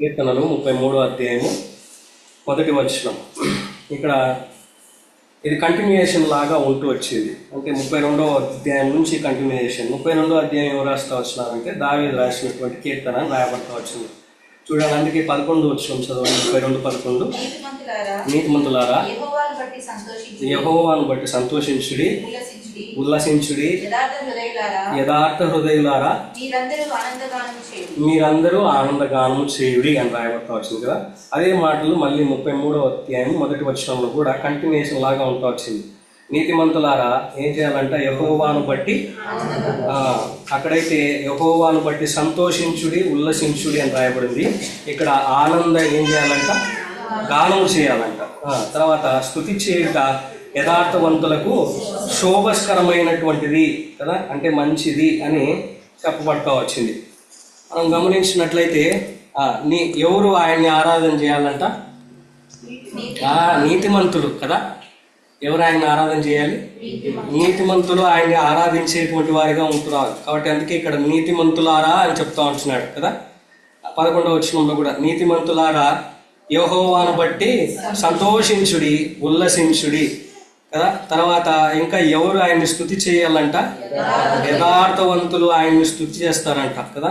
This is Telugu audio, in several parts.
కీర్తనలు ముప్పై మూడో అధ్యాయము మొదటి వచనం. ఇక్కడ ఇది కంటిన్యూయేషన్ లాగా ఉంటూ వచ్చింది. అంటే ముప్పై రెండో అధ్యాయం నుంచి కంటిన్యూయేషన్ ముప్పై రెండో అధ్యాయం ఎవరు రాస్తా వచ్చినారంటే దావీదు రాసినటువంటి కీర్తన రాయబడతా వచ్చింది. చూడండి అందుకే పదకొండు వచ్చిన చదవండి. ముప్పై రెండు పదకొండు. నీతిమంతులారా యహోవాను బట్టి సంతోషించుడి. ఉల్లసించుడి యథార్థ హృదయులారా మీరందరూ ఆనందగానము చేయుడి. అని రాయబడతా వచ్చింది కదా? అదే మాటలు మళ్ళీ ముప్పై మూడో అధ్యాయం మొదటి వచనంలో కూడా కంటిన్యూషన్ లాగా ఉంటా వచ్చింది నీతిమంతులారా ఏం చేయాలంట యహోవాను బట్టి ఆ, అక్కడైతే యహోవాను బట్టి సంతోషించుడి ఉల్లసించుడి అని రాయబడింది. ఇక్కడ ఆనంద ఏం చేయాలంట? గానం చేయాలంట. తర్వాత స్థుతి చేయుట యథార్థవంతులకు శోభస్కరమైనటువంటిది కదా? అంటే మంచిది అని చెప్పబడతా వచ్చింది. మనం గమనించినట్లయితే నీ ఎవరు ఆయన్ని ఆరాధన చేయాలంట? ఆ, నీతిమంతులు కదా? ఎవరు ఆయన్ని ఆరాధన చేయాలి? నీతిమంతులు ఆయన్ని ఆరాధించేటువంటి వారిగా ఉంటున్నారు. కాబట్టి అందుకే ఇక్కడ నీతిమంతులారా అని చెప్తా ఉంటున్నాడు కదా? పదకొండవ వచనంలో కూడా నీతిమంతులారా యోహోవాను బట్టి సంతోషించుడి ఉల్లసించుడి తర్వాత ఇంకా ఎవరు ఆయన్ని స్థుతి చేయాలంట? యథార్థవంతులు ఆయన్ని స్థుతి చేస్తారంట కదా?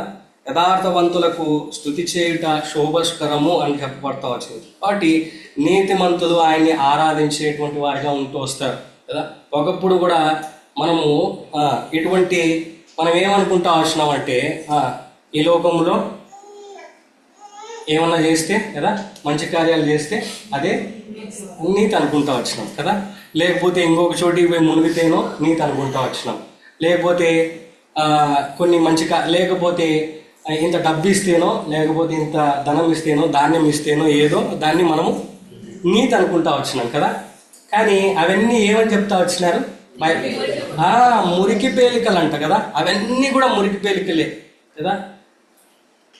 యథార్థవంతులకు స్థుతి చేయుట శోభస్కరము అని చెప్పబడతా వచ్చింది. కాబట్టి నీతిమంతులు ఆయన్ని ఆరాధించేటువంటి వారిగా ఉంటూ వస్తారు కదా? ఒకప్పుడు కూడా మనము ఇటువంటి మనం ఏమనుకుంటా వచ్చినామంటే ఆ, ఈ లోకంలో ఏమన్నా చేస్తే కదా? మంచి కార్యాలు చేస్తే అదే నీట్ అనుకుంటా వచ్చినాం కదా? లేకపోతే ఇంకొక చోటికి పోయి మునిగితేనో నీట్ అనుకుంటా వచ్చినాం. లేకపోతే కొన్ని మంచి లేకపోతే ఇంత డబ్బు ఇస్తేనో లేకపోతే ఇంత ధనం ఇస్తేనో ధాన్యం ఇస్తేనో ఏదో దాన్ని మనము నీతి అనుకుంటా వచ్చినాం కదా? కానీ అవన్నీ ఏమని చెప్తా వచ్చినారు? మురికి పేలికలు అంట కదా? అవన్నీ కూడా మురికి పేలికలే కదా?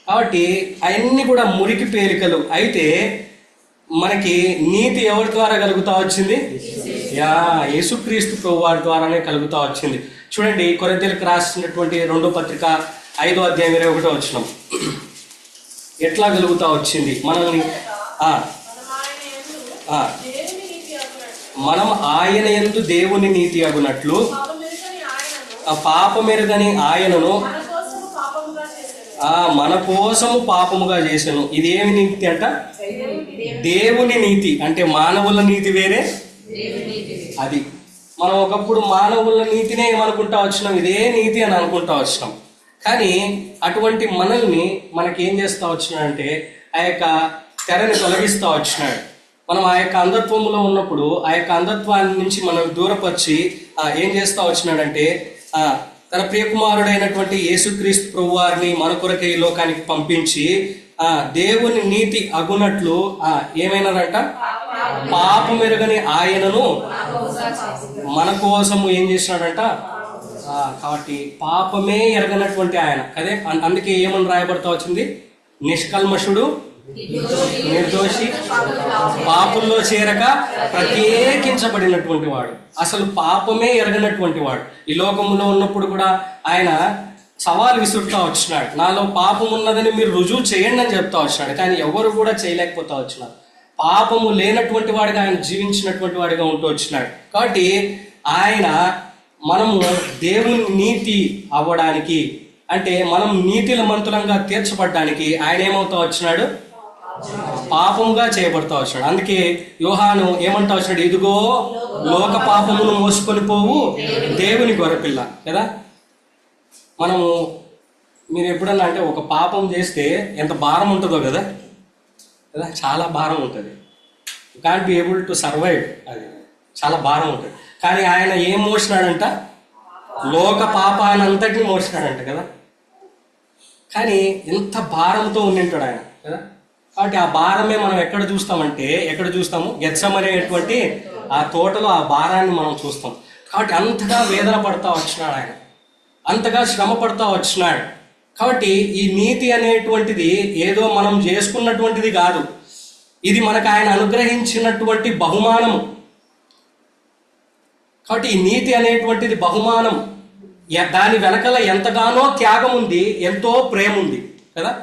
కాబట్టి అవన్నీ కూడా మురికి పేలికలు. అయితే మనకి నీతి ఎవరి ద్వారా కలుగుతా వచ్చింది? యా యేసుక్రీస్తు ప్రభు వారి ద్వారానే కలుగుతా వచ్చింది. చూడండి కొరింతలకు రాసినటువంటి రెండో పత్రిక ఐదో అధ్యాయం ఇరవై ఒకటో వచ్చినాం ఎట్లా కలుగుతా వచ్చింది? మనల్ని మనం ఆయన ఎందు దేవుని నీతి అగునట్లు ఆ పాపమెరుగని ఆయనను ఆ మన కోసము పాపముగా చేశాను. ఇది ఏమి నీతి అంట? దేవుని నీతి. అంటే మానవుల నీతి వేరే? అది. మనం ఒకప్పుడు మానవుల నీతినే ఏమనుకుంటా వచ్చినాం? ఇదే నీతి అని అనుకుంటా వచ్చినాం. కానీ అటువంటి మనల్ని మనకి ఏం చేస్తా వచ్చినాడంటే ఆ యొక్క తెరని తొలగిస్తా వచ్చినాడు. మనం ఆ యొక్క అంధత్వంలో ఉన్నప్పుడు ఆ యొక్క అంధత్వాన్ని నుంచి మనం దూరపరిచి ఏం చేస్తా వచ్చినాడంటే ఆ, తన ప్రియకుమారుడైనటువంటి యేసుక్రీస్తు ప్రభు వారిని మన కొరకే ఈ లోకానికి పంపించి ఆ దేవుని నీతి అగునట్లు ఆ ఏమైనారంట? పాపమెరుగని ఆయనను మన కోసము ఏం చేసినాడంట? కాబట్టి పాపమే ఎరగనటువంటి ఆయన. అదే అందుకే ఏమని రాయబడతా వచ్చింది? నిష్కల్మషుడు నిర్దోషి పాపంలో చేరక ప్రత్యేకించబడినటువంటి వాడు. అసలు పాపమే ఎరగనటువంటి వాడు. ఈ లోకంలో ఉన్నప్పుడు కూడా ఆయన సవాల్ విసురుతా వచ్చినాడు. నాలో పాపం ఉన్నదని మీరు రుజువు చేయండి అని చెప్తా వచ్చినాడు. కానీ ఎవరు కూడా చేయలేకపోతా వచ్చినారు. పాపము లేనటువంటి వాడిగా ఆయన జీవించినటువంటి వాడిగా ఉంటూ వచ్చినాడు. కాబట్టి ఆయన మనము దేవుని నీతి అవ్వడానికి అంటే మనం నీతిల మంతులంగా తీర్చబడ్డానికి ఆయన ఏమవుతా వచ్చినాడు? పాపముగా చేయబడతా వచ్చినాడు అందుకే యోహాను ఏమంటా వచ్చినాడు ఇదిగో లోక పాపమును మోసుకొని పోవు దేవుని గొర్రెపిల్ల కదా? మనము మీరు ఎప్పుడన్నా అంటే ఒక పాపం చేస్తే ఎంత భారం ఉంటుందో కదా? కదా? చాలా భారం ఉంటుంది. Can't be able to survive అది. చాలా భారం ఉంటుంది. కానీ ఆయన ఏం మోసినాడంట? లోక పాపానంతటిని మోసినాడంట కదా? కానీ ఎంత భారంతో ఉండింటాడు ఆయన కదా? కాబట్టి ఆ భారమే మనం ఎక్కడ చూస్తామంటే ఎక్కడ చూస్తాము? గెత్సం అనేటువంటి ఆ తోటలో ఆ భారాన్ని మనం చూస్తాం. కాబట్టి అంతగా వేదన పడతా వచ్చినాడు ఆయన. అంతగా శ్రమ పడతా వచ్చినాడు. కాబట్టి ఈ నీతి అనేటువంటిది ఏదో మనం చేసుకున్నటువంటిది కాదు. ఇది మనకు ఆయన అనుగ్రహించినటువంటి బహుమానము. కాబట్టి ఈ నీతి అనేటువంటిది బహుమానం. దాని వెనకల ఎంతగానో త్యాగం ఉంది ఎంతో ప్రేమ ఉంది కదా?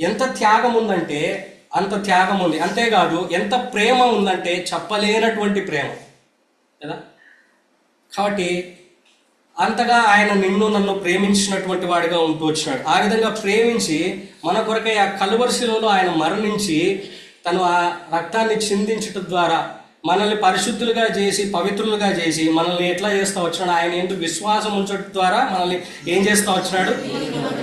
ఎంత త్యాగం ఉందంటే అంత త్యాగం ఉంది అంతేకాదు ఎంత ప్రేమ ఉందంటే చెప్పలేనటువంటి ప్రేమ. కదా? కాబట్టి అంతగా ఆయన నిన్ను నన్ను ప్రేమించినటువంటి వాడిగా ఉంటూ వచ్చినాడు. ఆ విధంగా ప్రేమించి మన కొరకై ఆ కలువరిశిలలో ఆయన మరణించి తను ఆ రక్తాన్ని చిందించటం ద్వారా మనల్ని పరిశుద్ధులుగా చేసి పవిత్రులుగా చేసి మనల్ని ఎట్లా చేస్తా వచ్చినాడు? ఆయన ఎందుకు విశ్వాసం ఉంచడం ద్వారా మనల్ని ఏం చేస్తూ వచ్చినాడు?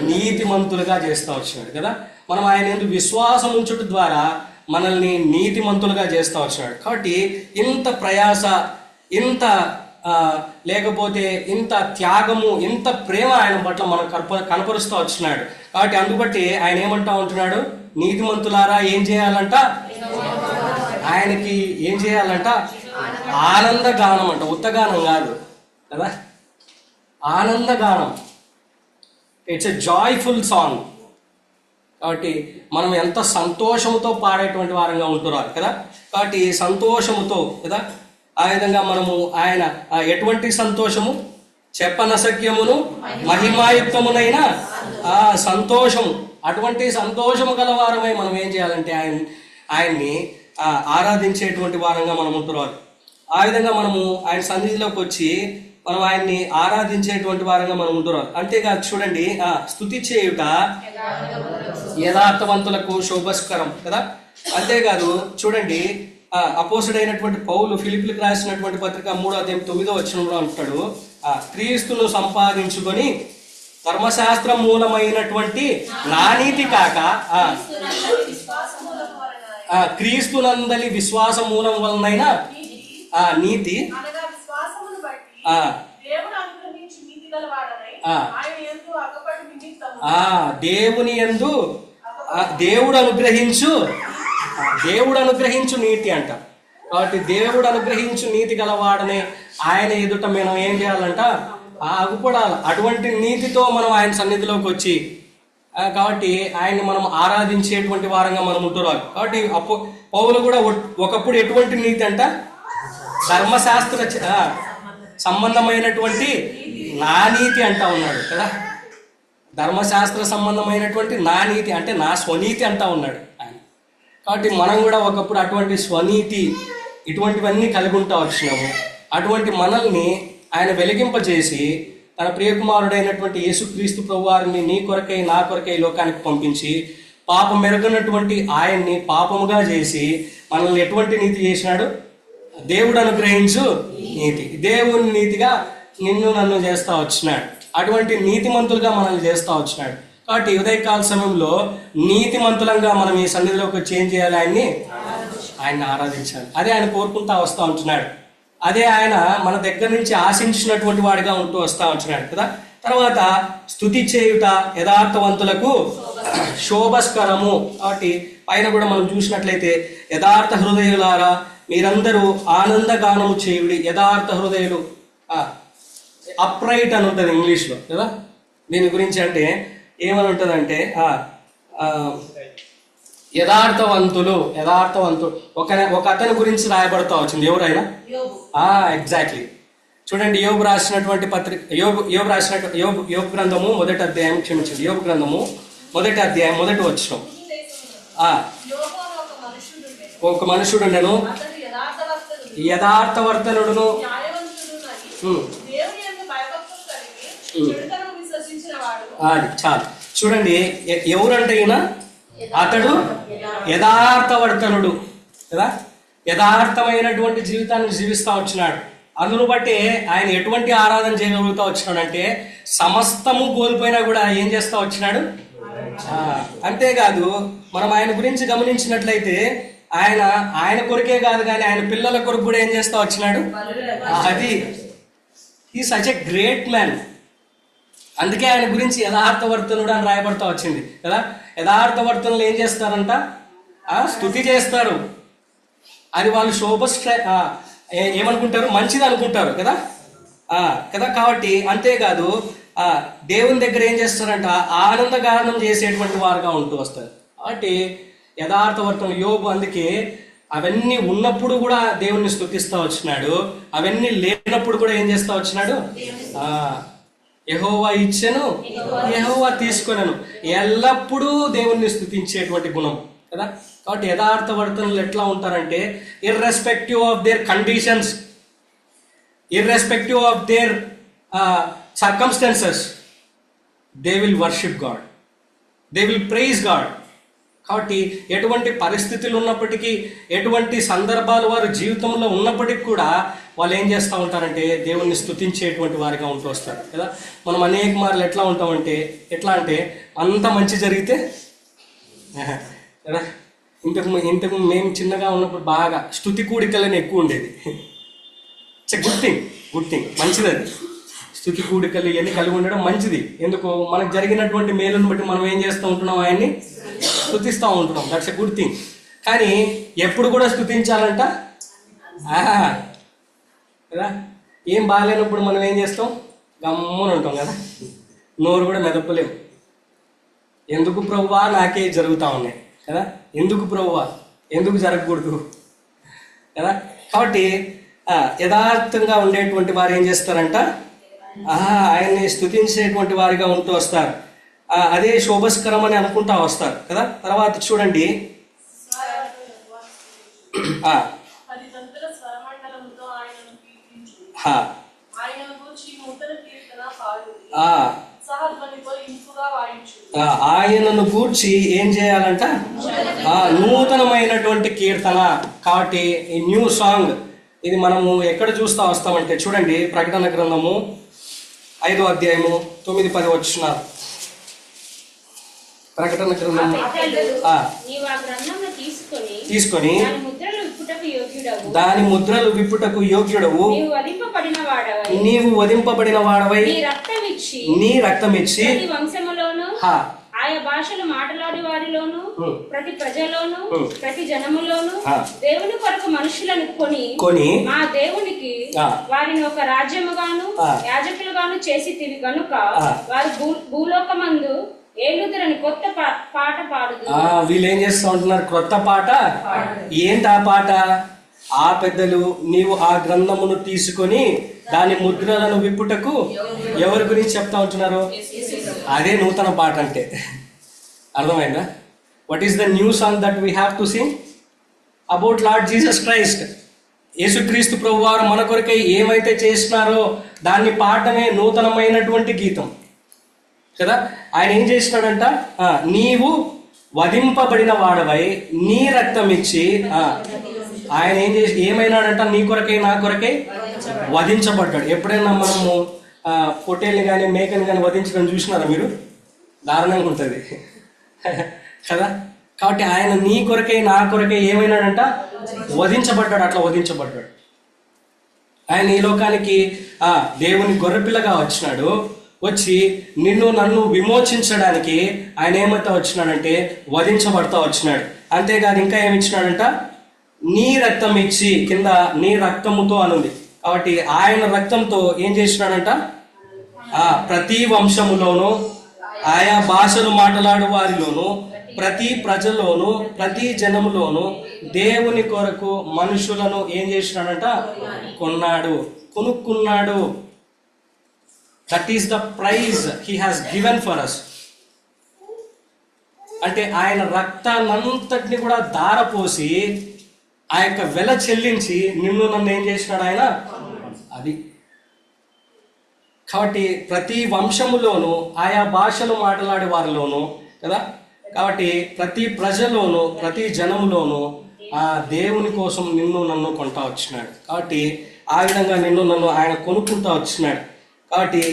నీతిమంతులుగా చేస్తూ వచ్చినాడు కదా? మనం ఆయన ఎందుకు విశ్వాసం ఉంచడం ద్వారా మనల్ని నీతిమంతులుగా చేస్తూ వచ్చినాడు. కాబట్టి ఇంత ప్రయాస ఇంత లేకపోతే ఇంత త్యాగము ఇంత ప్రేమ ఆయన పట్ల మనం కనప కనపరుస్తూ వచ్చినాడు. కాబట్టి అందుబట్టి ఆయన ఏమంటా ఉంటున్నాడు? నీతిమంతులారా ఏం చేయాలంట? ఆయనకి ఏం చేయాలంట? ఆనంద గానం అంట. ఉత్తగానం కాదు. కదా? ఆనంద గానం ఇట్స్ ఎ జాయ్ఫుల్ సాంగ్ కాబట్టి మనం ఎంత సంతోషముతో పాడేటువంటి వారంగా ఉంటున్నారు కదా? కాబట్టి సంతోషముతో కదా? ఆ విధంగా మనము ఆయన ఎటువంటి సంతోషము? చెప్పనసక్యమును మహిమాయుక్తమునైన ఆ సంతోషము అటువంటి సంతోషము గలవారమై మనం ఏం చేయాలంటే ఆయన ఆయన్ని ఆరాధించేటువంటి వారంగా మనం ఉంటున్నారు. ఆ విధంగా మనము ఆయన సన్నిధిలోకి వచ్చి మనం ఆయన్ని ఆరాధించేటువంటి వారంగా మనం ఉంటున్నారు. అంతేకాదు చూడండి ఆ స్థుతి చేయుట యథార్థవంతులకు శోభస్కరం కదా? అంతేకాదు చూడండి ఆ అపోసుడైనటువంటి పౌలు ఫిలిపిలకు రాసినటువంటి పత్రిక మూడో అధ్యాయం తొమ్మిదో వచ్చినప్పుడు అంటాడు. ఆ క్రీస్తును సంపాదించుకొని ధర్మశాస్త్రం మూలమైనటువంటి నానీతి కాక ఆ క్రీస్తునందలి విశ్వాస మూలం వలనైన ఆ నీతి ఆ దేవుని యందు ఆ దేవుడు అనుగ్రహించు దేవుడు అనుగ్రహించు నీతి అంట. కాబట్టి దేవుడు అనుగ్రహించు నీతి గలవాడనే ఆయన ఎదుట మనం ఏం చేయాలంట? ఆ అగుపడాలి అటువంటి నీతితో మనం ఆయన సన్నిధిలోకి వచ్చి కాబట్టి ఆయన్ని మనం ఆరాధించేటువంటి వారంగా మనం ఉంటున్నాం. కాబట్టి అప్పు పౌలు కూడా ఒకప్పుడు ఎటువంటి నీతి అంట? ధర్మశాస్త్ర చ- సంబంధమైనటువంటి నా నీతి అంటా ఉన్నాడు కదా? ధర్మశాస్త్ర సంబంధమైనటువంటి నా నీతి అంటే నా స్వనీతి అంటా ఉన్నాడు ఆయన. కాబట్టి మనం కూడా ఒకప్పుడు అటువంటి స్వనీతి ఇటువంటివన్నీ కలిగి ఉంటా వచ్చినాము. అటువంటి మనల్ని ఆయన వెలిగింపజేసి తన ప్రియకుమారుడైనటువంటి యేసుక్రీస్తు ప్రభువారిని నీ కొరకై నా కొరకై ఈ లోకానికి పంపించి పాపం మెరుగనటువంటి ఆయన్ని పాపముగా చేసి మనల్ని ఎటువంటి నీతి చేసినాడు? దేవుడు అనుగ్రహించు నీతి. దేవుని నీతిగా నిన్ను నన్ను చేస్తా వచ్చినాడు. అటువంటి నీతిమంతులుగా మనల్ని చేస్తా వచ్చినాడు. కాబట్టి ఉదయకాల సమయంలో నీతిమంతులంగా మనం ఈ సన్నిధిలోకి చేంజ్ చేయాలి ఆయన్ని? ఆయన్ని ఆరాధించాలి. అదే ఆయన కోరుకుంటా వస్తూ ఉంటున్నాడు. అదే ఆయన మన దగ్గర నుంచి ఆశించినటువంటి వాడిగా ఉంటూ వస్తా ఉంటున్నాడు కదా. తర్వాత స్థుతి చేయుట యథార్థవంతులకు శోభస్కరము. కాబట్టి పైన కూడా మనం చూసినట్లయితే యథార్థ హృదయులారా మీరందరూ ఆనందగానము చేయుడి యథార్థ హృదయులు. అప్రైట్ అని ఉంటుంది ఇంగ్లీష్లో కదా? దీని గురించి అంటే ఏమని ఉంటుందంటే యథార్థవంతులు యథార్థవంతులు ఒక ఒక అతని గురించి రాయబడతా వచ్చింది. ఎవరైనా ఎగ్జాక్ట్లీ చూడండి యోగు రాసినటువంటి పత్రిక యోగు యోగు రాసినట్టు యోగు యోగు గ్రంథము మొదటి అధ్యాయం క్షమించండి. యోగు గ్రంథము మొదటి అధ్యాయం మొదటి వచ్చిన ఒక మనుషుడు నేను యథార్థవర్తనుడును. అది చాలు. చూడండి ఎవరంటే ఈయన? అతడు యథార్థవర్తనుడు. కదా? యథార్థమైనటువంటి జీవితాన్ని జీవిస్తా వచ్చినాడు. అందును బట్టి ఆయన ఎటువంటి ఆరాధన చేయగలుగుతా వచ్చినాడు అంటే సమస్తము కోల్పోయినా కూడా ఏం చేస్తా వచ్చినాడు? అంతేకాదు మనం ఆయన గురించి గమనించినట్లయితే ఆయన ఆయన కొరకే కాదు కానీ ఆయన పిల్లల కొరకు కూడా ఏం చేస్తా వచ్చినాడు? అది ఈ సచ్ ఎ గ్రేట్ మ్యాన్ అందుకే ఆయన గురించి యథార్థవర్తనుడు అని రాయబడతా వచ్చింది. కదా? యథార్థవర్తనులు ఏం చేస్తారంట? స్థుతి చేస్తారు. అది వాళ్ళు శోభ ఏమనుకుంటారు? మంచిది అనుకుంటారు కదా? కదా? కాబట్టి అంతేకాదు దేవుని దగ్గర ఏం చేస్తారంట? ఆనందగానం చేసేటువంటి వారుగా ఉంటూ వస్తారు. కాబట్టి యథార్థవర్తం యోగు అందుకే అవన్నీ ఉన్నప్పుడు కూడా దేవుణ్ణి స్థుతిస్తూ వచ్చినాడు. అవన్నీ లేనప్పుడు కూడా ఏం చేస్తూ వచ్చినాడు? యహోవా ఇచ్చెను యహోవా తీసుకొనను. ఎల్లప్పుడూ దేవుణ్ణి స్థుతించేటువంటి గుణం కదా? కాబట్టి యథార్థవర్తనలు ఎట్లా ఉంటారంటే irrespective of their conditions irrespective of their circumstances they will worship God they will praise God కాబట్టి ఎటువంటి పరిస్థితులు ఉన్నప్పటికీ ఎటువంటి సందర్భాలు వారి జీవితంలో ఉన్నప్పటికీ కూడా వాళ్ళు ఏం చేస్తూ ఉంటారంటే దేవుణ్ణి స్తుతించేటువంటి వారిగా ఉంటూ వస్తారు కదా? మనం అనేక మార్లు ఎట్లా ఉంటామంటే ఎట్లా అంటే అంత మంచి జరిగితే కదా? ఇంతకు ఇంతకు మేము చిన్నగా ఉన్నప్పుడు బాగా స్థుతి కూడికలని ఎక్కువ ఉండేది. గుడ్ థింగ్ గుడ్ థింగ్ మంచిది అది. స్థుతి కూడికలు ఇవన్నీ కలిగి ఉండడం మంచిది. ఎందుకు మనకు జరిగినటువంటి మేలుని బట్టి మనం ఏం చేస్తూ ఉంటున్నాం ఆయన్ని స్థుతిస్తూ ఉంటున్నాం. దట్స్ ఎ గుడ్ థింగ్ కానీ ఎప్పుడు కూడా స్థుతించాలంట ఆహా. కదా? ఏం బాగాలేనప్పుడు మనం ఏం చేస్తాం? గమ్మున ఉంటాం కదా? నోరు కూడా మెదపలేము ఎందుకు ప్రభువా నాకే జరుగుతూ ఉన్నాయి కదా? ఎందుకు ప్రభువా ఎందుకు జరగకూడదు కదా? కాబట్టి యథార్థంగా ఉండేటువంటి వారు ఏం చేస్తారంట? ఆహా ఆయన్ని స్థుతించేటువంటి వారిగా ఉంటూ వస్తారు. అదే శోభస్కరం అని అనుకుంటా వస్తారు కదా? తర్వాత చూడండి ఆ, పది తంతుల స్వరమండలంతో ఆయనను కీర్తించు హా, ఆయన గురించి నూతన కీర్తన పాడు ఆ, సహధ్వనితో ఇంపుగా వాయించు ఆ, ఆయనను గూర్చి ఏం చేయాలంట? నూతనమైనటువంటి కీర్తన కాబట్టి ఈ న్యూ సాంగ్ ఇది మనము ఎక్కడ చూస్తా వస్తామంటే చూడండి ప్రకటన గ్రంథము ఐదో అధ్యాయము తొమ్మిది పది వచ్చిన ప్రకటన గ్రంథము. తీసుకొని దాని ముద్రలు విప్పుటకు యోగ్యుడవు. నీవు వధింపబడిన వాడవై నీ రక్తమిచ్చి నీ రక్తమిచ్చి ప్రతి వంశములోను ఆయా భాషలు మాట్లాడే వారిలోను. ప్రతి ప్రజలోను. ప్రతి జనములోను. దేవుని కొరకు మనుషులను కొని కొని మా దేవునికి. వారిని ఒక రాజ్యముగాను. యాజకులుగాను చేసి తివి గనుక ఆ. వారు భూలోకమందు ఏలుదురని కొత్త పాట పాడుదు ఆ, వీళ్ళు ఏం చేస్తూ ఉంటున్నారు క్రొత్త పాట ఏంటి ఆ పాట ఆ పెద్దలు నీవు ఆ గ్రంథమును తీసుకొని దాని ముద్రలను విప్పుటకు ఎవరి గురించి చెప్తా ఉంటున్నారు? అదే నూతన పాట అంటే. అర్థమైందా? What is the new song that we have to sing about Lord Jesus Christ యేసుక్రీస్తు ప్రభు వారు మన కొరకై ఏమైతే చేసినారో దాన్ని పాడటమే నూతనమైనటువంటి గీతం. కదా? ఆయన ఏం చేసినాడంట? నీవు వధింపబడిన వాడవై నీ రక్తం ఇచ్చి ఆయన ఏం చేసి ఏమైనాడంట నీ కొరకై నా కొరకై? వధించబడ్డాడు. ఎప్పుడైనా మనము పొట్టేల్ని కానీ మేకని కానీ వధించడం చూసినారా మీరు? దారుణంగా ఉంటుంది. కదా? కాబట్టి ఆయన నీ కొరకై నా కొరకై ఏమైనాడంట? వధించబడ్డాడు అట్లా వధించబడ్డాడు. ఆయన ఈ లోకానికి ఆ దేవుని గొర్రెపిల్లగా వచ్చినాడు. వచ్చి నిన్ను నన్ను విమోచించడానికి ఆయన ఏమైతే వచ్చినాడంటే వధించబడతా వచ్చినాడు. అంతేకాదు ఇంకా ఏమి ఇచ్చినాడంట? నీ రక్తం ఇచ్చి కింద నీ రక్తముతో అనుంది. కాబట్టి ఆయన రక్తంతో ఏం చేసినాడంట? ఆ ప్రతి వంశములోను ఆయా భాషలు మాట్లాడు వారిలోను ప్రతి ప్రజలోను ప్రతి జనములోను దేవుని కొరకు మనుషులను ఏం చేసినాడంట? కొన్నాడు. కొనుక్కున్నాడు. That is the price he has given for us అంటే ఆయన రక్తాన్నంతటిని కూడా దారపోసి ఆ యొక్క వెల చెల్లించి నిన్ను నన్ను ఏం చేసినాడు ఆయన? అది. కాబట్టి ప్రతి వంశములోను ఆయా భాషలు మాట్లాడే వారిలోను కదా? కాబట్టి ప్రతి ప్రజలోను ప్రతి జనములోను ఆ దేవుని కోసం నిన్ను నన్ను కొంటా వచ్చినాడు. కాబట్టి ఆ విధంగా నిన్ను నన్ను ఆయన కొనుక్కుంటా వచ్చినాడు. కాబట్టి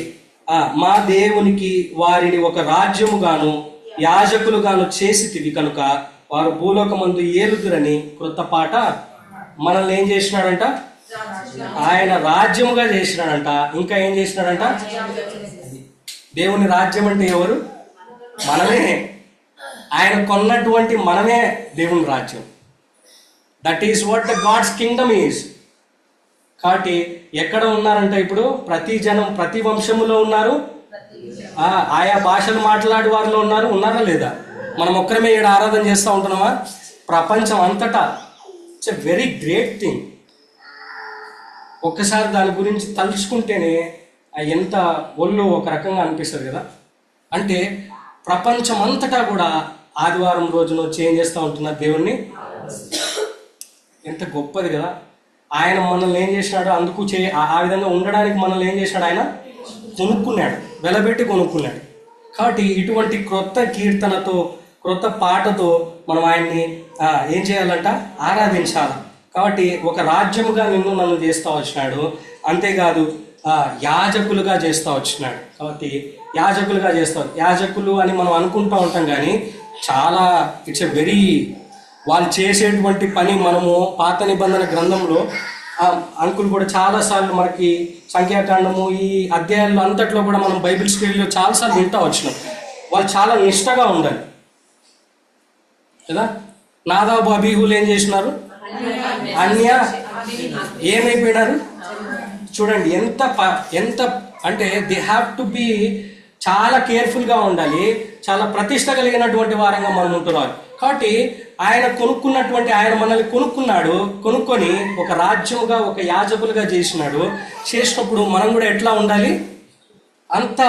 మా దేవునికి వారిని ఒక రాజ్యముగాను యాజకులుగాను చేసి తివి కనుక వారు భూలోకమందు ఏలుదురని క్రొత్త పాట మనల్ని ఏం చేసినాడంట? ఆయన రాజ్యముగా చేసినాడంట. ఇంకా ఏం చేసినాడంట? దేవుని రాజ్యం అంటే ఎవరు? మనమే. ఆయన కొన్నటువంటి మనమే దేవుని రాజ్యం. That is what the God's kingdom is కాబట్టి ఎక్కడ ఉన్నారంట ఇప్పుడు? ప్రతి జనం ప్రతి వంశములో ఉన్నారు? ఆయా భాషలు మాట్లాడే వారిలో ఉన్నారు ఉన్నారా లేదా? మనం ఒక్కరమే ఇక్కడ ఆరాధన చేస్తూ ఉంటున్నామా? ప్రపంచం అంతటా. It's a very great thing ఒక్కసారి దాని గురించి తలుచుకుంటేనే ఎంత ఒళ్ళు ఒక రకంగా అనిపిస్తుంది కదా. అంటే ప్రపంచం అంతటా కూడా ఆదివారం రోజున చేంజ్ చేస్తూ ఉంటున్నారు దేవుణ్ణి. ఎంత గొప్పది కదా. ఆయన మనల్ని ఏం చేసినాడు అందుకు చే ఆ- ఆ విధంగా ఉండడానికి మనల్ని ఏం చేసినాడు ఆయన? కొనుక్కున్నాడు. వెలబెట్టి కొనుక్కున్నాడు. కాబట్టి ఇటువంటి క్రొత్త కీర్తనతో క్రొత్త పాటతో మనం ఆయన్ని ఏం చేయాలంట? ఆరాధించాలి. కాబట్టి ఒక రాజ్యముగా నిన్ను నన్ను చేస్తా వచ్చినాడు. అంతేకాదు యాజకులుగా చేస్తా వచ్చినాడు. కాబట్టి యాజకులుగా చేస్తాం యాజకులు అని మనం అనుకుంటూ ఉంటాం కానీ చాలా ఇట్స్ ఎ వెరీ వాళ్ళు చేసేటువంటి పని మనము పాత నిబంధన గ్రంథంలో అంకులు కూడా చాలాసార్లు మనకి సంఖ్యాకాండము ఈ అధ్యాయాల్లో అంతట్లో కూడా మనం బైబిల్ స్టడీలో చాలాసార్లు వింటూ వచ్చినాం. వాళ్ళు చాలా నిష్టగా ఉండాలి. కదా? నాదాబు అబీహులు ఏం చేసినారు? అన్య ఏమైపోయినారు? చూడండి ఎంత ఎంత అంటే దే హ్యావ్ టు బి చాలా కేర్ఫుల్గా ఉండాలి. చాలా ప్రతిష్ట కలిగినటువంటి వారంగా మనం ఉంటున్నారు. కాబట్టి ఆయన కొనుక్కున్నటువంటి ఆయన మనల్ని కొనుక్కున్నాడు కొనుక్కొని ఒక రాజ్యముగా ఒక యాజకులుగా చేసినాడు. చేసినప్పుడు మనం కూడా ఎట్లా ఉండాలి? అంత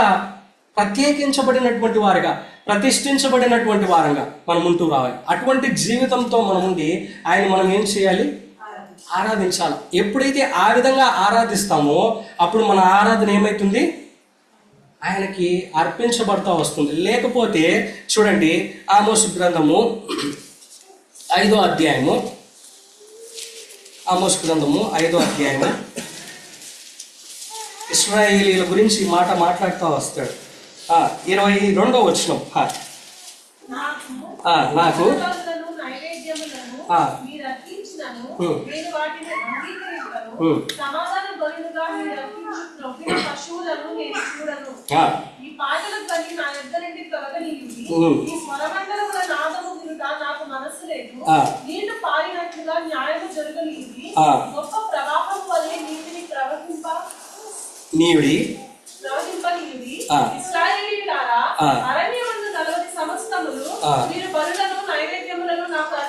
ప్రత్యేకించబడినటువంటి వారుగా ప్రతిష్ఠించబడినటువంటి వారంగా మనం ఉంటూ రావాలి. అటువంటి జీవితంతో మనం ఉండి ఆయన మనం ఏం చేయాలి? ఆరాధించాలి. ఎప్పుడైతే ఆ విధంగా ఆరాధిస్తామో అప్పుడు మన ఆరాధన ఏమవుతుంది ఆయనకి అర్పించబడతా వస్తుంది. లేకపోతే చూడండి ఆమోసు గ్రంథము ఐదో అధ్యాయము. ఆమోసు గ్రంథము ఐదో అధ్యాయము. ఇస్రాయేలీల గురించి మాట మాట్లాడుతూ వస్తాడు. ఇరవై రెండో వచ్చినం నాకు నీవిడి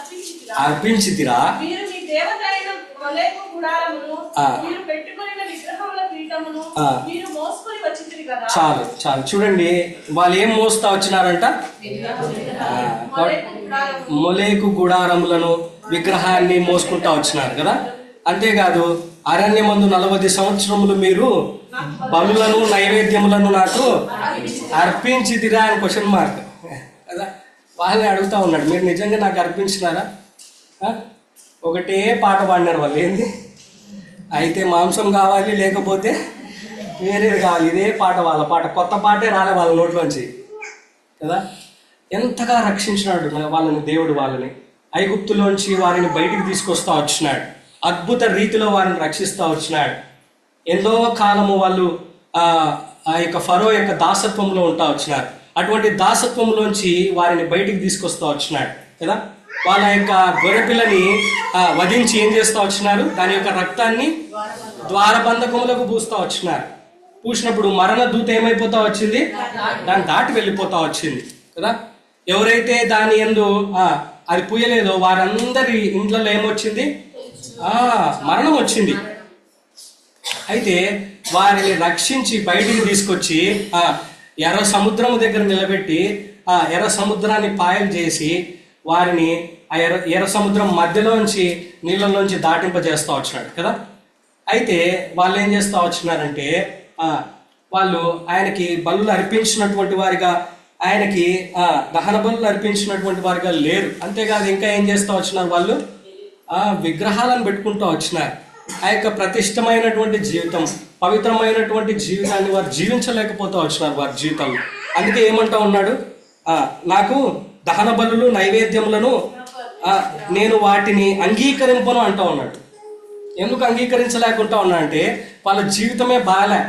అర్పించితిరా. అర్పించితిరా. మీరు మీ దేవత అయిన మొలేకు గుడారమును ఆ. మీరు పెట్టుకుని విగ్రహముల పీఠమును ఆ. మీరు మోసుకొని వచ్చితిరి కదా. చాలు చాలు. చూడండి వాళ్ళు ఏం మోస్తా వచ్చినారంట? మొలేకు గుడారములను విగ్రహాన్ని మోసుకుంటా వచ్చినారు కదా. అంతేకాదు అరణ్యమందు నలభై సంవత్సరములు మీరు బలులను నైవేద్యములను నాకు అర్పించిదిరా అని క్వశ్చన్ మార్క్ కదా? వాళ్ళని అడుగుతా ఉన్నాడు. మీరు నిజంగా నాకు అర్పించినారా? ఒకటే పాట పాడినారు వాళ్ళు. ఏంది? అయితే మాంసం కావాలి లేకపోతే వేరేది కావాలి. ఇదే పాట వాళ్ళ పాట. కొత్త పాటే రాలే వాళ్ళ నోట్లోంచి. కదా? ఎంతగా రక్షించినాడు వాళ్ళని దేవుడు వాళ్ళని. ఐగుప్తులోంచి వారిని బయటికి తీసుకొస్తా వచ్చినాడు. అద్భుత రీతిలో వారిని రక్షిస్తూ వచ్చినాడు. ఎంతో కాలము వాళ్ళు ఆ యొక్క ఫరో యొక్క దాసత్వంలో ఉంటా వచ్చినారు. అటువంటి దాసత్వంలోంచి వారిని బయటికి తీసుకొస్తూ వచ్చినాడు కదా? వాళ్ళ యొక్క గొర్రెపిల్లని వధించి ఏం చేస్తూ వచ్చినారు? దాని యొక్క రక్తాన్ని ద్వారబంధకములకు పూస్తూ వచ్చినారు. పూసినప్పుడు మరణ దూత ఏమైపోతా వచ్చింది? దాన్ని దాటి వెళ్ళిపోతా వచ్చింది కదా? ఎవరైతే దాని ఎందు అది పూయలేదో వారందరి ఇంట్లో ఏమొచ్చింది? మరణం వచ్చింది. అయితే వారిని రక్షించి బయటికి తీసుకొచ్చి ఎర్ర సముద్రం దగ్గర నిలబెట్టి ఆ ఎర్ర సముద్రాన్ని పాయలు చేసి వారిని ఆ ఎర్ర ఎర్ర సముద్రం మధ్యలోంచి నీళ్ళలోంచి దాటింపజేస్తూ వచ్చినాడు కదా? అయితే వాళ్ళు ఏం చేస్తూ వచ్చినారంటే వాళ్ళు ఆయనకి బల్లులు అర్పించినటువంటి వారిగా ఆయనకి దహన బలులు అర్పించినటువంటి వారిగా లేరు. అంతేకాదు ఇంకా ఏం చేస్తూ వచ్చినారు వాళ్ళు? ఆ విగ్రహాలను పెట్టుకుంటూ వచ్చినారు ఆ యొక్క ప్రతిష్టమైనటువంటి జీవితం పవిత్రమైనటువంటి జీవితాన్ని వారు జీవించలేకపోతూ వచ్చినారు వారి జీవితంలో. అందుకే ఏమంటా ఉన్నాడు? నాకు దహన బలులు నైవేద్యములను నేను వాటిని అంగీకరింపను అంటూ ఉన్నాడు. ఎందుకు అంగీకరించలేకుండా ఉన్నా అంటే వాళ్ళ జీవితమే బాగాలే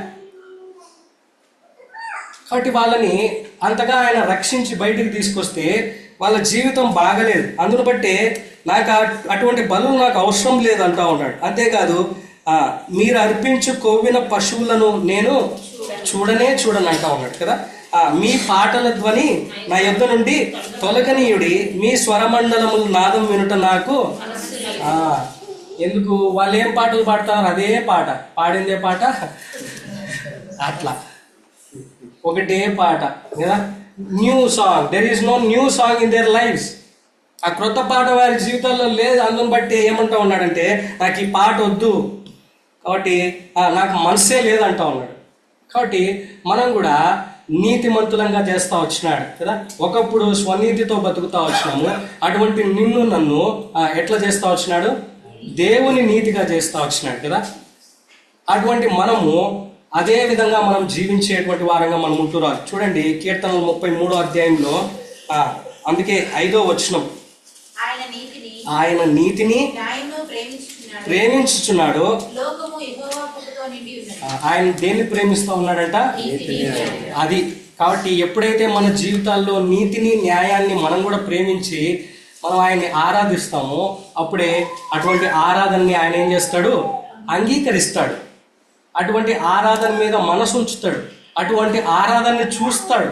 కాబట్టి వాళ్ళని అంతగా ఆయన రక్షించి బయటికి తీసుకొస్తే వాళ్ళ జీవితం బాగలేదు. అందును బట్టి నాకు అటువంటి బలు నాకు అవసరం లేదు అంటా ఉన్నాడు. అంతేకాదు మీరు అర్పించు కొవ్విన పశువులను నేను చూడనే చూడను అంటా ఉన్నాడు కదా. మీ పాటల ధ్వని నా యొద్ద నుండి తొలగనీయుడి మీ స్వరమండలముల నాదం వినుట నాకు ఎందుకు? వాళ్ళు ఏం పాటలు పాడతారు? అదే పాట. పాడిందే పాట. అట్లా. ఒకటే పాట. కదా? New song there is no new song in their lives ఆ క్రొత్త పాట వారి జీవితంలో లేదు. అందుని బట్టి ఏమంటా ఉన్నాడంటే నాకు ఈ పాట వద్దు. కాబట్టి నాకు మనసే లేదంటా ఉన్నాడు. కాబట్టి మనం కూడా నీతిమంతులంగా చేస్తూ వచ్చినాడు కదా. ఒకప్పుడు స్వనీతితో బతుకుతా వచ్చినాము. అటువంటి నిన్ను నన్ను ఎట్లా చేస్తూ వచ్చినాడు? దేవుని నీతిగా చేస్తూ వచ్చినాడు కదా. అటువంటి మనము అదే విధంగా మనం జీవించేటువంటి వారంగా మనం ఉంటున్నారు చూడండి కీర్తనలు ముప్పై మూడో అధ్యాయంలో అందుకే ఐదో వచనం. ఆయన నీతిని ప్రేమించుచున్నాడు. ఆయన దేన్ని ప్రేమిస్తూ ఉన్నాడంట? అది. కాబట్టి ఎప్పుడైతే మన జీవితాల్లో నీతిని న్యాయాన్ని మనం కూడా ప్రేమించి మనం ఆయన్ని ఆరాధిస్తామో అప్పుడే అటువంటి ఆరాధనని ఆయన ఏం చేస్తాడు? అంగీకరిస్తాడు. అటువంటి ఆరాధన మీద మనసు ఉంచుతాడు. అటువంటి ఆరాధనని చూస్తాడు.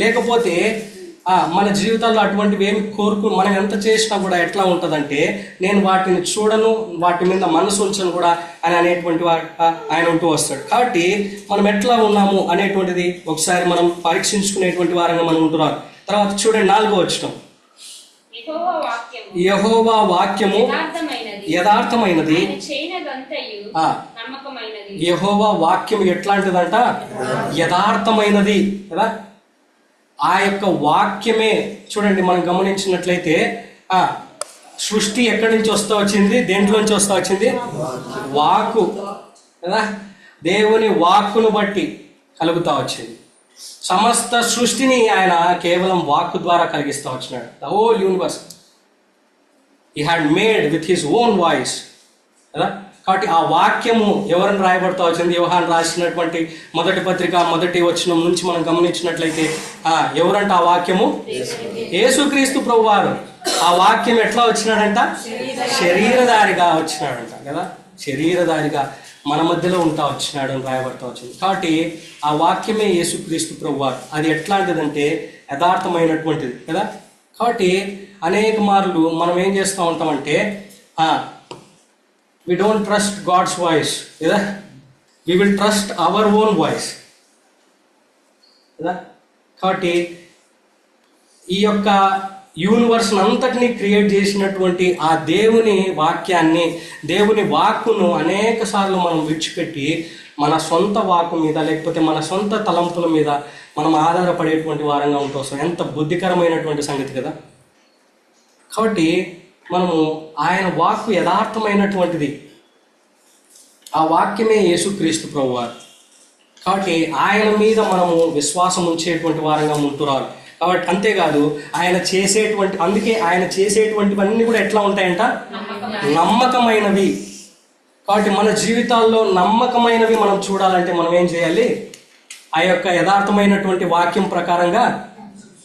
లేకపోతే మన జీవితాల్లో అటువంటివి ఏమి కోరుకు మనం ఎంత చేసినా కూడా ఎట్లా ఉంటుందంటే నేను వాటిని చూడను వాటి మీద మనసు ఉంచను కూడా అని అనేటువంటి ఆయన ఉంటూ వస్తాడు. కాబట్టి మనం ఎట్లా ఉన్నాము అనేటువంటిది ఒకసారి మనం పరీక్షించుకునేటువంటి వారంగా మనం ఉంటున్నారు తర్వాత చూడండి నాలుగో వచ్చినాం యహోవా వాక్యము. యథార్థమైనది. యహోవా వాక్యం ఎట్లాంటిదంట? యథార్థమైనది. కదా? ఆ యొక్క వాక్యమే చూడండి మనం గమనించినట్లయితే ఆ సృష్టి ఎక్కడి నుంచి వస్తా వచ్చింది? దేంట్లోంచి వస్తా వచ్చింది? వాక్కు. కదా? దేవుని వాక్కును బట్టి కలుగుతా వచ్చింది. సమస్త సృష్టిని ఆయన కేవలం వాక్కు ద్వారా కలిగిస్తా వచ్చినాడు. The whole universe he had made with his own voice కదా? కాబట్టి ఆ వాక్యము ఎవరిని రాయబడతా వచ్చింది? యోహాన్ రాసినటువంటి మొదటి పత్రిక మొదటి వచనం నుంచి మనం గమనించినట్లయితే ఎవరంట ఆ వాక్యము? యేసుక్రీస్తు ప్రభువారు. ఆ వాక్యం ఎట్లా వచ్చినాడంట? శరీరధారిగా వచ్చినాడంట కదా? శరీరధారిగా మన మధ్యలో ఉంటా వచ్చినాడు అని రాయబడతా వచ్చింది. కాబట్టి ఆ వాక్యమే యేసుక్రీస్తు ప్రభువారు. అది ఎట్లాంటిదంటే యథార్థమైనటువంటిది కదా? కాబట్టి అనేక మార్లు మనం ఏం చేస్తూ ఉంటామంటే we don't trust God's voice లేదా? We will trust our own voice కదా కాబట్టి ఈ యొక్క యూనివర్స్ అంతటిని క్రియేట్ చేసినటువంటి ఆ దేవుని వాక్యాన్ని దేవుని వాక్కును అనేక సార్లు మనం విడిచిపెట్టి మన సొంత వాక్కు మీద లేకపోతే మన సొంత తలంపుల మీద మనం ఆధారపడేటువంటి వారంగా ఉంటూ. వస్తాం ఎంత బుద్ధికరమైనటువంటి సంగతి కదా? కాబట్టి మనము ఆయన వాక్కు యథార్థమైనటువంటిది. ఆ వాక్యమే యేసుక్రీస్తు ప్రభువారు. కాబట్టి ఆయన మీద మనము విశ్వాసం ఉంచేటువంటి వారంగా ఉంటున్నారు. కాబట్టి అంతేకాదు ఆయన చేసేటువంటి అందుకే ఆయన చేసేటువంటివన్నీ కూడా ఎట్లా ఉంటాయంట? నమ్మకమైనవి. కాబట్టి మన జీవితాల్లో నమ్మకమైనవి మనం చూడాలంటే మనం ఏం చేయాలి? ఆ యొక్క యథార్థమైనటువంటి వాక్యం ప్రకారంగా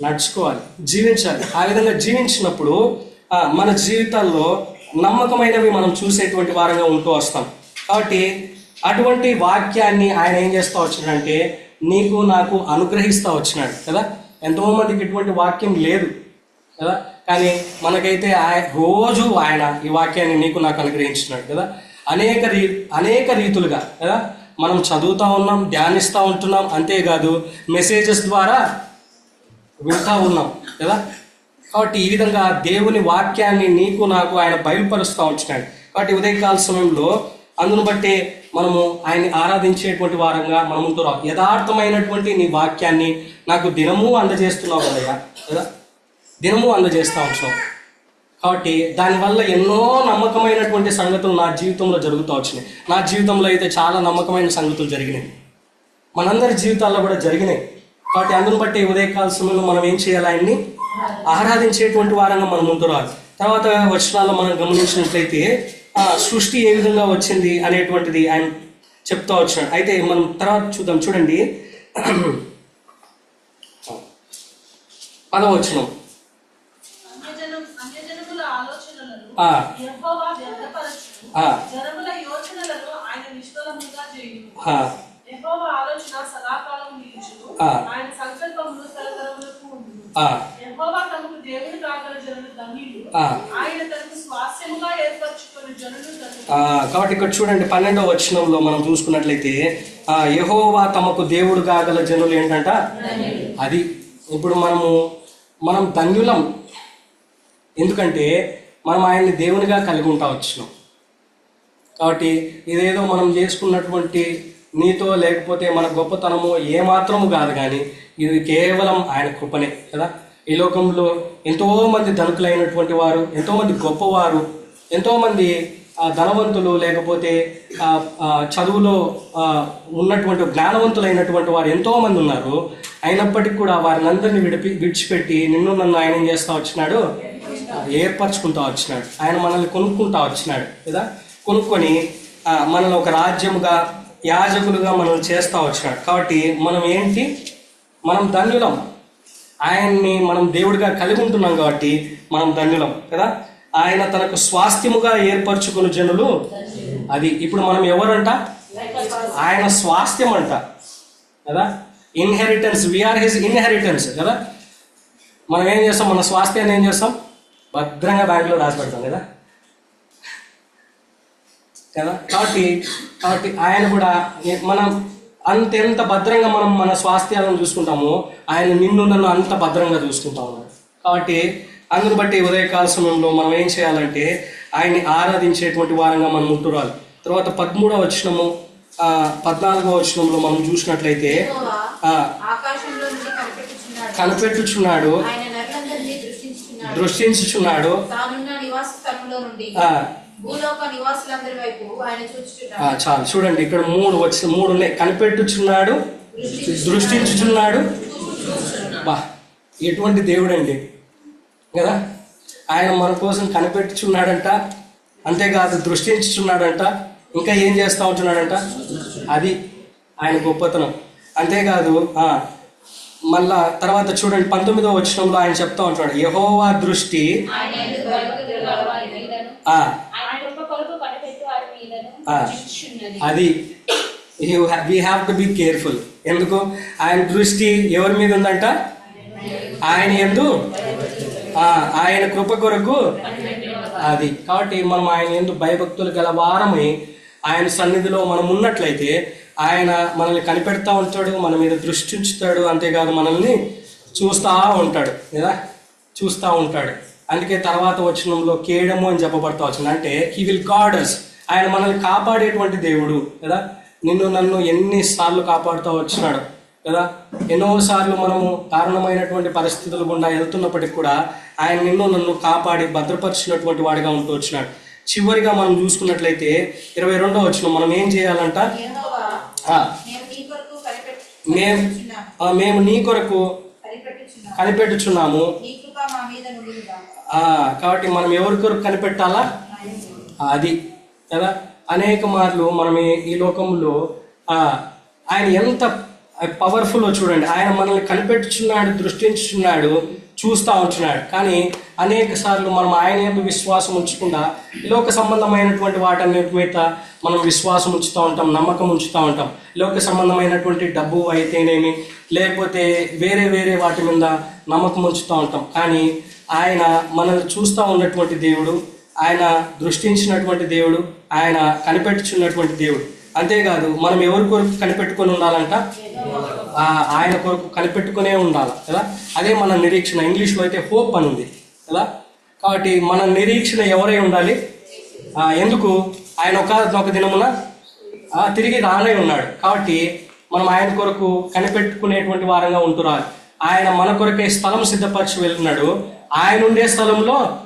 నడుచుకోవాలి జీవించాలి. ఆ విధంగా జీవించినప్పుడు మన జీవితాల్లో నమ్మకమైనవి మనం చూసేటువంటి వారంగా ఉంటూ వస్తాం. కాబట్టి అటువంటి వాక్యాన్ని ఆయన ఏం చేస్తూ వచ్చినాడంటే నీకు నాకు అనుగ్రహిస్తూ వచ్చినాడు కదా? ఎంతో మందికి ఇటువంటి వాక్యం లేదు కదా? కానీ మనకైతే ఆయ రోజు ఆయన ఈ వాక్యాన్ని నీకు నాకు అనుగ్రహించినాడు కదా? అనేక రీ అనేక రీతులుగా కదా? మనం చదువుతూ ఉన్నాం ధ్యానిస్తూ ఉంటున్నాం అంతేకాదు మెసేజెస్ ద్వారా వింటూ ఉన్నాం కదా? కాబట్టి ఈ విధంగా దేవుని వాక్యాన్ని నీకు నాకు ఆయన బయలుపరుస్తూ ఉంటున్నాడు కాబట్టి ఉదయకాల సమయంలో అందును బట్టి మనము ఆయన్ని ఆరాధించేటువంటి వారంగా మనం ఉంటున్నాం యథార్థమైనటువంటి నీ వాక్యాన్ని నాకు దినము అందజేస్తున్నావు కదయ్యా కదా? దినము అందజేస్తూ ఉంటున్నావు కాబట్టి దానివల్ల ఎన్నో నమ్మకమైనటువంటి సంగతులు నా జీవితంలో జరుగుతూ వచ్చినాయి. నా జీవితంలో అయితే చాలా నమ్మకమైన సంగతులు జరిగినాయి. మనందరి జీవితాల్లో కూడా జరిగినాయి. కాబట్టి అందును బట్టి ఉదయకాల సమయంలో మనం ఏం చేయాలి ఆయన్ని ఆరాధించేటువంటి వారంగా మనం ముందు రాదు తర్వాత వచనాల్లో మనం గమనించినట్లయితే సృష్టి ఏ విధంగా వచ్చింది అనేటువంటిది ఆయన చెప్తా వచ్చినాడు అయితే మనం తర్వాత చూద్దాం. చూడండి. పదవచనం. కాబట్టి ఇక్కడ చూడండి పన్నెండవ వచనంలో మనం చూసుకున్నట్లయితే ఆ, యెహోవా తమకు దేవుడు కాగల జనులు ఏంటంట? అది ఇప్పుడు మనము మనం ధన్యులం. ఎందుకంటే మనం ఆయన్ని దేవునిగా కలిగి ఉంటా వచ్చినాం. కాబట్టి ఇదేదో మనం చేసుకున్నటువంటి నీతో లేకపోతే మన గొప్పతనము ఏమాత్రము కాదు కానీ ఇది కేవలం ఆయన కృపనే కదా. ఈ లోకంలో ఎంతోమంది ధనుకులైనటువంటి వారు ఎంతోమంది గొప్పవారు ఎంతోమంది ధనవంతులు లేకపోతే చదువులో ఉన్నటువంటి జ్ఞానవంతులైనటువంటి వారు ఎంతోమంది ఉన్నారు. అయినప్పటికీ కూడా వారిని అందరినీ విడిపి విడిచిపెట్టి నిన్ను నన్ను ఆయన ఏం చేస్తూ వచ్చినాడు? ఏర్పరచుకుంటా వచ్చినాడు. ఆయన మనల్ని కొనుక్కుంటా వచ్చినాడు కదా? కొనుక్కొని మనల్ని ఒక రాజ్యముగా యాజకులుగా మనల్ని చేస్తూ వచ్చినాడు. కాబట్టి మనం ఏంటి? మనం ధన్యులం. ఆయన్ని మనం దేవుడిగా కలిగి ఉంటున్నాం కాబట్టి మనం ధన్యులం కదా? ఆయన తనకు స్వాస్థ్యముగా ఏర్పరచుకున్న జనులు అది. ఇప్పుడు మనం ఎవరంట? ఆయన స్వాస్థ్యం అంట కదా ఇన్హెరిటెన్స్ వీఆర్ హిస్ ఇన్హెరిటెన్స్ కదా? మనం ఏం చేస్తాం? మన స్వాస్థ్యాన్ని ఏం చేస్తాం? భద్రంగా బ్యాంకులో రాసి పెడతాం కదా? కదా? కాబట్టి కాబట్టి ఆయన కూడా మనం అంతెంత భద్రంగా మనం మన స్వాస్థ్యాలను చూసుకుంటామో ఆయన నిన్ను నన్ను అంత భద్రంగా చూసుకుంటా కాబట్టి అందును బట్టి ఉదయకాల సమయంలో మనం ఏం చేయాలంటే ఆయన్ని ఆరాధించేటువంటి వారంగా మనం ఉంటురాలి. తర్వాత పదమూడవ వచనము ఆ, పద్నాలుగవ వచనంలో మనం చూసినట్లయితే కనిపెట్టుచున్నాడు. దృష్టించుచున్నాడు. చాలు. చూడండి ఇక్కడ మూడు వచ్చి మూడు ఉన్నాయి. కనిపెట్టుచున్నాడు దృష్టించుచున్నాడు. బా ఎటువంటి దేవుడండి? కదా? ఆయన మన కోసం కనిపెట్టుచున్నాడంట అంతేకాదు దృష్టించుచున్నాడంట ఇంకా ఏం చేస్తూ ఉంటున్నాడంట? అది ఆయన గొప్పతనం. అంతేకాదు ఆ, మళ్ళా తర్వాత చూడండి పంతొమ్మిదో వచనంలో ఆయన చెప్తా ఉంటున్నాడు యహోవా దృష్టి. అది you we have to be careful ఎందుకు? ఆయన దృష్టి ఎవరి మీద ఉందంట? ఆయన ఎందు? ఆయన కృప కొరకు అది. కాబట్టి మనం ఆయన ఎందు భయభక్తులు గల వారమై ఆయన సన్నిధిలో మనం ఉన్నట్లయితే ఆయన మనల్ని కనిపెడతా ఉంటాడు మన మీద దృష్టి ఉంచుతాడు అంతేకాదు మనల్ని చూస్తూ ఉంటాడు కదా చూస్తూ ఉంటాడు. అందుకే తర్వాత వచనంలో కేయడము అని చెప్పబడతా వచ్చింది. అంటే హీ విల్ గాడర్స్ ఆయన మనల్ని కాపాడేటువంటి దేవుడు కదా? నిన్ను నన్ను ఎన్నిసార్లు కాపాడుతూ వచ్చినాడు కదా? ఎన్నోసార్లు మనము కారణమైనటువంటి పరిస్థితుల గుండా వెళ్తున్నప్పటికి కూడా ఆయన నిన్ను నన్ను కాపాడి భద్రపరిచినటువంటి వాడిగా ఉంటూ వచ్చినాడు. చివరిగా మనం చూసుకున్నట్లయితే ఇరవై రెండో వచ్చిన మనం ఏం చేయాలంట? మేము నీ కొరకు కనిపెట్టుచున్నాము. కాబట్టి మనం ఎవరి కొరకు కనిపెట్టాలా? అది. కదా? అనేక మార్లు మనం ఈ- లోకంలో ఆ, ఆయన ఎంత పవర్ఫుల్ చూడండి. ఆయన మనల్ని కనిపెట్టుచున్నాడు దృష్టించుచున్నాడు. చూస్తూ ఉంటున్నాడు. కానీ అనేక సార్లు మనం ఆయన యొక్క విశ్వాసం ఉంచకుండా లోక సంబంధమైనటువంటి వాటన్నిటి మీద మనం విశ్వాసం ఉంచుతూ ఉంటాం నమ్మకం ఉంచుతూ ఉంటాం. లోక సంబంధమైనటువంటి డబ్బు అయితేనేమి లేకపోతే వేరే వేరే వాటి మీద నమ్మకం ఉంచుతూ ఉంటాం. కానీ ఆయన మనల్ని చూస్తూ ఉన్నటువంటి దేవుడు ఆయన దృష్టించినటువంటి దేవుడు ఆయన కనిపెట్టుచున్నటువంటి దేవుడు. అంతేకాదు మనం ఎవరి కొరకు కనిపెట్టుకొని ఉండాలంట? ఆయన కొరకు కనిపెట్టుకునే ఉండాలి కదా? అదే మన నిరీక్షణ. ఇంగ్లీష్లో అయితే హోప్ అని ఉంది కదా? కాబట్టి మన నిరీక్షణ ఎవరై ఉండాలి? ఎందుకు? ఆయన ఒక ఒక దినమున తిరిగి రానే ఉన్నాడు. కాబట్టి మనం ఆయన కొరకు కనిపెట్టుకునేటువంటి వారంగా ఉంటురాలి ఆయన మన కొరకే స్థలం సిద్ధపరిచి వెళ్తున్నాడు ఆయన ఉండే స్థలంలో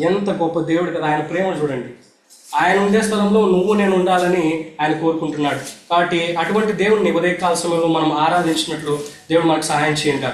ఎంత గొప్ప దేవుడు కదా. ఆయన ప్రేమ చూడండి. ఆయన ఉండే స్థలంలో నువ్వు నేను ఉండాలని ఆయన కోరుకుంటున్నాడు. కాబట్టి అటువంటి దేవుడిని ఉదయకాల సమయంలో మనం ఆరాధించినట్లు దేవుడు మనకు సహాయం చేయండి